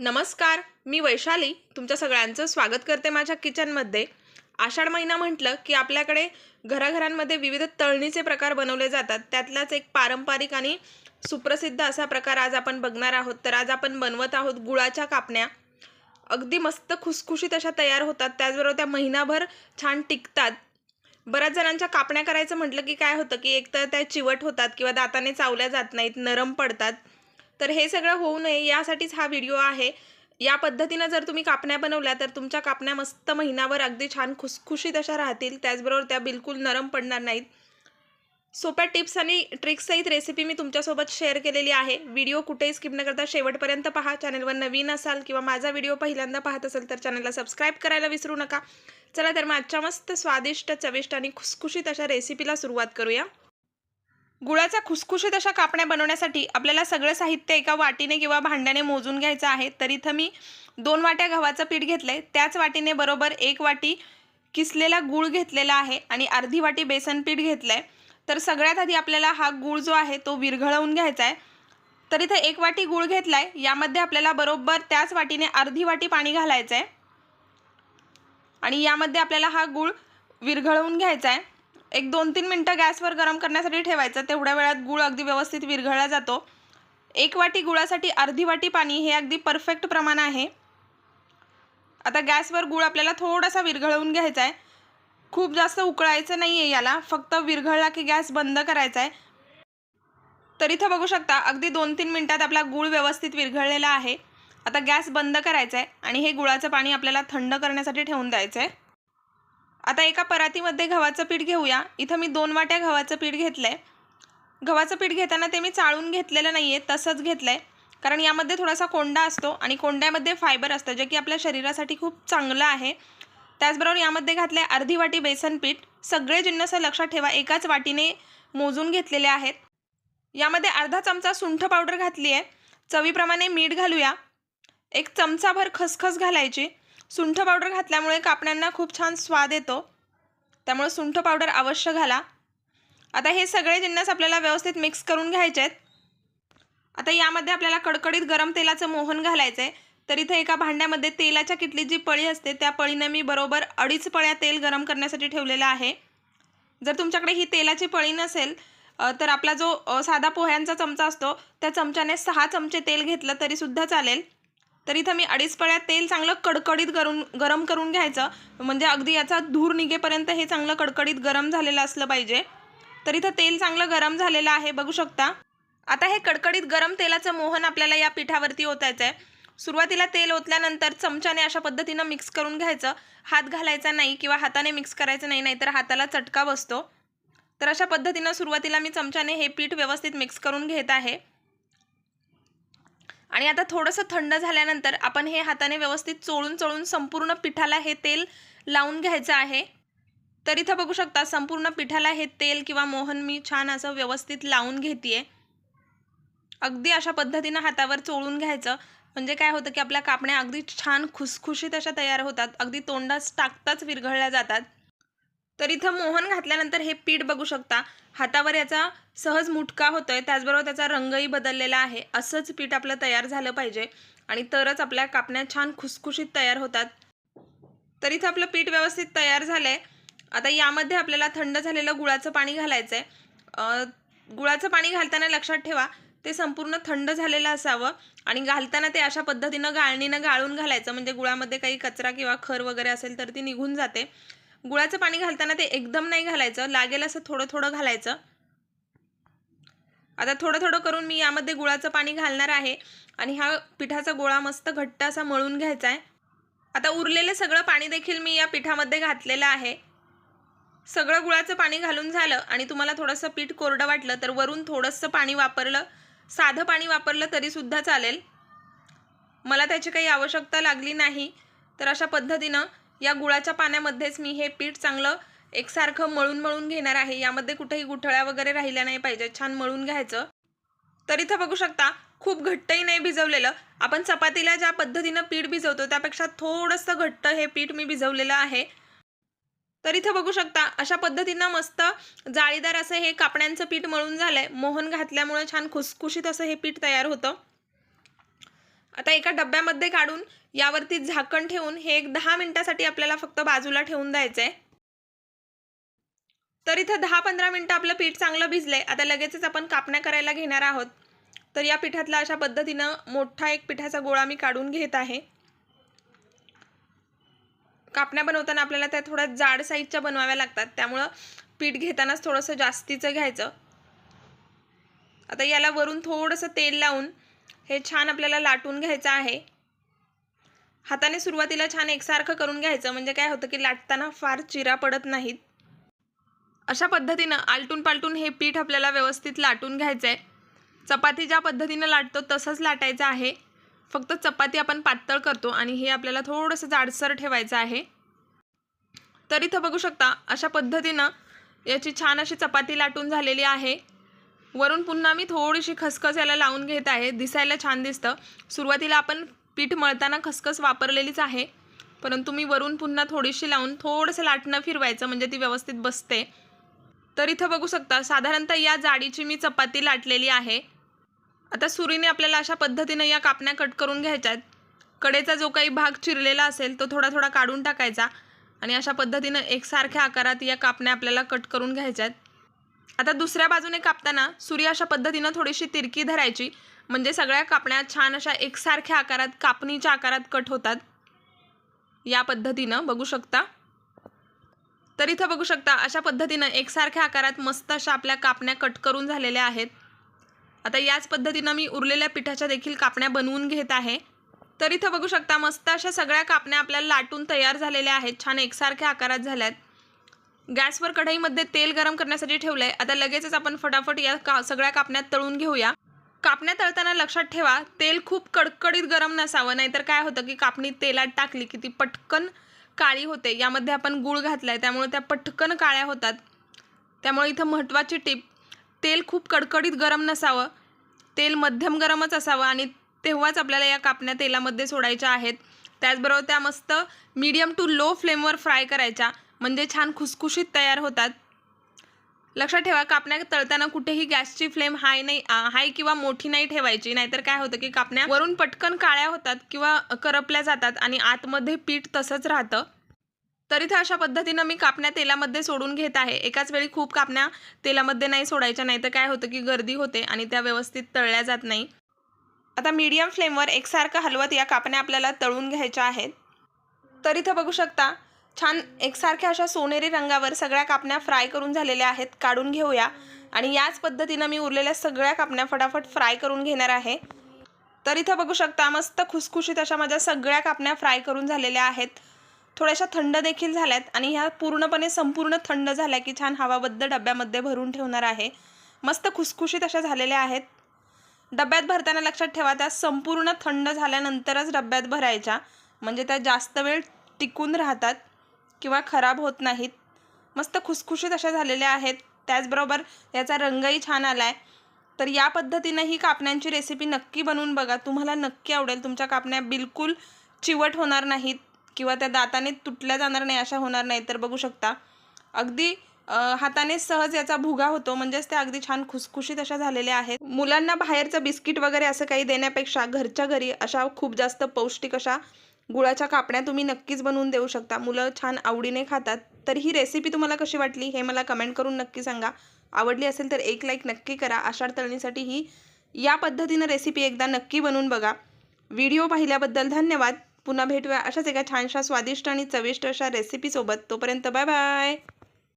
नमस्कार मी वैशाली. तुमच्या सगळ्यांचं स्वागत करते माझ्या किचनमध्ये. आषाढ महिना म्हटलं की आपल्याकडे घराघरांमध्ये विविध तळणीचे प्रकार बनवले जातात. त्यातलाच एक पारंपरिक आणि सुप्रसिद्ध असा प्रकार आज आपण बघणार आहोत. तर आज आपण बनवत आहोत गुळाच्या कापण्या. अगदी मस्त खुसखुशीत अशा तयार होतात. त्याचबरोबर त्या महिनाभर छान टिकतात. बऱ्याच जणांच्या कापण्या करायचं म्हटलं की काय होतं की एकतर त्या चिवट होतात किंवा दाताने चावल्या जात नाहीत नरम पडतात. तर हे सगळं होऊ नये यासाठीच हा व्हिडिओ आहे. या पद्धतीनं जर तुम्ही कापण्या बनवल्या तर तुमच्या कापण्या मस्त महिनाभर अगदी छान खुसखुशीत अशा राहतील. त्याचबरोबर त्या बिलकुल नरम पडणार नाहीत. सोप्या टिप्स आणि ट्रिक्ससहित रेसिपी मी तुमच्यासोबत शेअर केलेली आहे. व्हिडिओ कुठेही स्किप न करता शेवटपर्यंत पहा. चॅनलवर नवीन असाल किंवा माझा व्हिडिओ पहिल्यांदा पाहत असेल तर चॅनलला सबस्क्राईब करायला विसरू नका. चला तर मग आजच्या मस्त स्वादिष्ट चविष्ट आणि खुसखुशीत अशा रेसिपीला सुरुवात करूया. गुळाच्या खुसखुशीत अशा कापण्या बनवण्यासाठी आपल्याला सगळं साहित्य एका वाटीने किंवा भांड्याने मोजून घ्यायचं आहे. तर इथं मी दोन वाट्या गव्हाचं पीठ घेतलं आहे त्याच वाटीने बरोबर एक वाटी किसलेला गूळ घेतलेला आहे आणि अर्धी वाटी बेसन पीठ घेतलं आहे तर सगळ्यात आधी आपल्याला हा गूळ जो आहे तो विरघळवून घ्यायचा आहे. तर इथं एक वाटी गूळ घेतला आहे यामध्ये आपल्याला बरोबर त्याच वाटीने अर्धी वाटी पाणी घालायचं आहे आणि यामध्ये आपल्याला हा गूळ विरघळवून घ्यायचा आहे. एक दोन तीन मिनटं गॅसवर गरम करण्यासाठी ठेवायचं. तेवढ्या वेळात गूळ अगदी व्यवस्थित विरघळला जातो. एक वाटी गुळासाठी अर्धी वाटी पाणी हे अगदी परफेक्ट प्रमाण आहे. आता गॅसवर गूळ आपल्याला थोडासा विरघळवून घ्यायचा आहे. खूप जास्त उकळायचं नाही आहे याला. फक्त विरघळला की गॅस बंद करायचा आहे. तर इथं बघू शकता अगदी दोन तीन मिनटात आपला गूळ व्यवस्थित विरघळलेला आहे. आता गॅस बंद करायचा आहे आणि हे गुळाचं पाणी आपल्याला थंड करण्यासाठी ठेवून द्यायचं आहे. आता एका परातीमध्ये गव्हाचं पीठ घेऊया. इथं मी दोन वाट्या गव्हाचं पीठ घेतलं आहे गव्हाचं पीठ घेताना ते मी चाळून घेतलेलं नाही आहे तसंच घेतलं आहे कारण यामध्ये थोडासा कोंडा असतो आणि कोंड्यामध्ये फायबर असतं जे की आपल्या शरीरासाठी खूप चांगलं आहे. त्याचबरोबर यामध्ये घातलं आहे अर्धी वाटी बेसन पीठ. सगळे जिन्नस लक्षात ठेवा एकाच वाटीने मोजून घेतलेले आहेत. यामध्ये अर्धा चमचा सुंठ पावडर घातली आहे चवीप्रमाणे मीठ घालूया. एक चमचाभर खसखस घालायची. सुंठ पावडर घातल्यामुळे कापण्यांना खूप छान स्वाद येतो. त्यामुळे सुंठ पावडर अवश्य घाला. आता हे सगळे जिन्नस आपल्याला व्यवस्थित मिक्स करून घ्यायचे आहेत. आता यामध्ये आपल्याला कडकडीत गरम तेलाचं मोहन घालायचं आहे तर इथे एका भांड्यामध्ये तेलाच्या किटली जी पळी असते त्या पळीनं मी बरोबर अडीच पळ्या तेल गरम करण्यासाठी ठेवलेलं आहे. जर तुमच्याकडे ही तेलाची पळी नसेल तर आपला जो साधा पोह्यांचा चमचा असतो त्या चमच्याने सहा चमचे तेल घेतलं तरीसुद्धा चालेल. तर इथं मी अडीच पळ्या तेल चांगलं कडकडीत करून गरम करून घ्यायचं. म्हणजे अगदी याचा धूर निघेपर्यंत हे चांगलं कडकडीत गरम झालेलं असलं पाहिजे. तर इथं तेल चांगलं गरम झालेलं आहे बघू शकता. आता हे कडकडीत गरम तेलाचं मोहन आपल्याला या पिठावरती ओतायचं आहे सुरुवातीला तेल ओतल्यानंतर चमच्याने अशा पद्धतीनं मिक्स करून घ्यायचं. हात घालायचा नाही किंवा हाताने मिक्स करायचं नाही नाहीतर हाताला चटका बसतो. तर अशा पद्धतीनं सुरुवातीला मी चमच्याने हे पीठ व्यवस्थित मिक्स करून घेत आहे. आणि आता थोडंसं थंड झाल्यानंतर आपण हे हाताने व्यवस्थित चोळून चोळून संपूर्ण पिठाला हे तेल लावून घ्यायचं आहे. तर इथं बघू शकता संपूर्ण पिठाला हे तेल किंवा मोहन मी छान असं व्यवस्थित लावून घेते अगदी अशा पद्धतीनं हातावर चोळून घ्यायचं. म्हणजे काय होतं की आपल्या कापण्या अगदी छान खुसखुशीत अशा तयार होतात. अगदी तोंडास टाकताच विरघळल्या जातात. तर इथं मोहन घातल्यानंतर हे पीठ बघू शकता. हातावर याचा सहज मुटका होतोय. त्याचबरोबर त्याचा रंगही बदललेला आहे. असंच पीठ आपलं तयार झालं पाहिजे. आणि तरच आपल्या कापण्या छान खुसखुशीत तयार होतात. तर इथं आपलं पीठ व्यवस्थित तयार झालंय. आता यामध्ये आपल्याला थंड झालेलं गुळाचं पाणी घालायचं आहे गुळाचं पाणी घालताना लक्षात ठेवा ते संपूर्ण थंड झालेलं असावं. आणि घालताना ते अशा पद्धतीनं गाळणीनं गाळून घालायचं. म्हणजे गुळामध्ये काही कचरा किंवा खर वगैरे असेल तर ती निघून जाते. गुळाचं पाणी घालताना ते एकदम नाही घालायचं. लागेल असं थोडं थोडं घालायचं. आता थोडं थोडं करून मी यामध्ये गुळाचं पाणी घालणार आहे. आणि हा पिठाचा गोळा मस्त घट्ट असा मळून घ्यायचा आहे. आता उरलेलं सगळं पाणी देखील मी या पिठामध्ये घातलेलं आहे. सगळं गुळाचं पाणी घालून झालं आणि तुम्हाला थोडंसं पीठ कोरडं वाटलं तर वरून थोडंसं पाणी वापरलं. साधं पाणी वापरलं तरीसुद्धा चालेल. मला त्याची काही आवश्यकता लागली नाही. तर अशा पद्धतीनं या गुळाच्या पाण्यामध्येच मी हे पीठ चांगलं एकसारखं मळून मळून घेणार आहे. यामध्ये कुठेही गुठळ्या वगैरे राहिल्या नाही पाहिजे. छान मळून घ्यायचं. तर इथं बघू शकता खूप घट्टही नाही भिजवलेलं. आपण चपातीला ज्या पद्धतीनं पीठ भिजवतो त्यापेक्षा थोडंसं घट्ट हे पीठ मी भिजवलेलं आहे. तर इथं बघू शकता अशा पद्धतीनं मस्त जाळीदार असं हे कापण्यांचं पीठ मळून झालंय. मोहन घातल्यामुळे छान खुसखुशीत असं हे पीठ तयार होतं. आता एका डब्यामध्ये काढून यावरती झाकण ठेवून हे एक दहा मिनिटासाठी आपल्याला फक्त बाजूला ठेवून द्यायचं आहे तर इथं दहा पंधरा मिनटं आपलं पीठ चांगलं भिजलं आहे आता लगेचच आपण कापण्या करायला घेणार आहोत. तर या पिठातला अशा पद्धतीनं मोठा एक पिठाचा गोळा मी काढून घेत आहे. कापण्या बनवताना आपल्याला त्या थोड्या जाड साईजच्या बनवाव्या लागतात. त्यामुळं पीठ घेतानाच थोडंसं जास्तीचं घ्यायचं. आता याला वरून थोडंसं तेल लावून हे छान आपल्याला लाटून घ्यायचं आहे. हाताने सुरुवातीला छान एकसारखं करून घ्यायचं. म्हणजे काय होतं की लाटताना फार चिरा पडत नाहीत. अशा पद्धतीनं आलटून पालटून हे पीठ आपल्याला व्यवस्थित लाटून घ्यायचं आहे चपाती ज्या पद्धतीनं लाटतो तसंच लाटायचं आहे. फक्त चपाती आपण पातळ करतो आणि हे आपल्याला थोडंसं जाडसर ठेवायचं आहे. तर इथं बघू शकता अशा पद्धतीनं याची छान अशी चपाती लाटून झालेली आहे. वरून पुन्हा मी थोडीशी खसखस याला लावून घेत आहे. दिसायला छान दिसतं. सुरुवातीला आपण पीठ मळताना खसखस वापरलेलीच आहे. परंतु मी वरून पुन्हा थोडीशी लावून थोडंसं लाटणं फिरवायचं म्हणजे ती व्यवस्थित बसते. तर इथं बघू शकता साधारणतः या जाडीची मी चपाती लाटलेली आहे. आता सुरीने आपल्याला अशा पद्धतीनं या कापण्या कट करून घ्यायच्या आहेत. कडेचा जो काही भाग चिरलेला असेल तो थोडा थोडा काढून टाकायचा. आणि अशा पद्धतीनं एकसारख्या आकारात या कापण्या आपल्याला कट करून घ्यायच्या आहेत. आता दुसऱ्या बाजूने कापताना सुरी अशा पद्धतीनं थोडीशी तिरकी धरायची. म्हणजे सगळ्या कापण्या छान अशा एकसारख्या आकारात कापणीच्या आकारात कट होतात. या पद्धतीनं बघू शकता. तर इथं बघू शकता अशा पद्धतीनं एकसारख्या आकारात मस्त अशा आपल्या कापण्या कट करून झालेल्या आहेत. आता याच पद्धतीनं मी उरलेल्या पिठाच्या देखील कापण्या बनवून घेत आहे. तर इथं बघू शकता मस्त अशा सगळ्या कापण्या आपल्याला लाटून तयार झालेल्या आहेत. छान एकसारख्या आकारात झाल्यात. गॅसवर कढईमध्ये तेल गरम करण्यासाठी ठेवलं आहे आता लगेचच आपण फटाफट या का सगळ्या कापण्यात तळून घेऊया. कापण्या तळताना लक्षात ठेवा तेल खूप कडकडीत गरम नसावं नाहीतर काय होतं की कापणी तेलात टाकली की ती पटकन काळी होते. यामध्ये आपण गूळ घातला आहे त्यामुळे त्या पटकन काळ्या होतात. त्यामुळे इथं महत्त्वाची टीप तेल खूप कडकडीत गरम नसावं. तेल मध्यम गरमच असावं आणि तेव्हाच आपल्याला या कापण्या तेलामध्ये सोडायच्या आहेत. त्याचबरोबर त्या मस्त मीडियम टू लो फ्लेमवर फ्राय करायच्या. म्हणजे छान खुसखुशीत तयार होतात. लक्षात ठेवा कापण्या तळताना कुठेही गॅसची फ्लेम हाय नाही हाय किंवा मोठी नाही ठेवायची. नाहीतर काय होतं की कापण्या वरून पटकन काळ्या होतात किंवा करपल्या जातात आणि आतमध्ये पीठ तसंच राहतं. तर इथं अशा पद्धतीनं मी कापण्या तेलामध्ये सोडून घेत आहे. एकाच वेळी खूप कापण्या तेलामध्ये नाही सोडायच्या. नाही तर काय होतं की गर्दी होते आणि त्या व्यवस्थित तळल्या जात नाही. आता मीडियम फ्लेमवर एकसारखं हलवत या कापण्या आपल्याला तळून घ्यायच्या आहेत. तर इथं बघू शकता छान एकसारख्या अशा सोनेरी रंगावर सगळ्या कापण्या फ्राय करून झालेल्या आहेत काढून घेऊया. आणि याच पद्धतीनं मी उरलेल्या सगळ्या कापण्या फटाफट फ्राय करून घेणार आहे. तर इथं बघू शकता मस्त खुसखुशीत अशा माझ्या सगळ्या कापण्या फ्राय करून झालेल्या आहेत. थोड्याशा थंड देखील झाल्यात आणि ह्या पूर्णपणे संपूर्ण थंड झाल्या की छान हवाबद्ध डब्यामध्ये भरून ठेवणार आहे. मस्त खुसखुशीत अशा झालेल्या आहेत. डब्यात भरताना लक्षात ठेवा त्या संपूर्ण थंड झाल्यानंतरच डब्यात भरायच्या. म्हणजे त्या जास्त वेळ टिकून राहतात. किंवा खराब होत नाहीत. मस्त खुसखुशीत अशा झालेल्या आहेत. त्याचबरोबर याचा रंगही छान आला आहे तर या पद्धतीनं ही कापण्यांची रेसिपी नक्की बनवून बघा. तुम्हाला नक्की आवडेल. तुमच्या कापण्या बिलकुल चिवट होणार नाहीत किंवा त्या दाताने तुटल्या जाणार नाही अशा होणार नाही तर बघू शकता. अगदी हाताने सहज याचा भुगा होतो. म्हणजेच त्या अगदी छान खुसखुशीत अशा झालेल्या आहेत. मुलांना बाहेरचं बिस्किट वगैरे असं काही देण्यापेक्षा घरच्या घरी अशा खूप जास्त पौष्टिक अशा गुळाच्या कापण्या तुम्ही नक्कीच बनवून देऊ शकता. मुलं छान आवडीने खातात. तर ही रेसिपी तुम्हाला कशी वाटली हे मला कमेंट करून नक्की सांगा. आवडली असेल तर एक लाईक नक्की करा. आषाढ तळणीसाठी ही या पद्धतीनं रेसिपी एकदा नक्की बनवून बघा. व्हिडिओ पाहिल्याबद्दल धन्यवाद. पुन्हा भेटूया अशाच एका छानशा स्वादिष्ट आणि चविष्ट अशा रेसिपीसोबत तोपर्यंत बाय बाय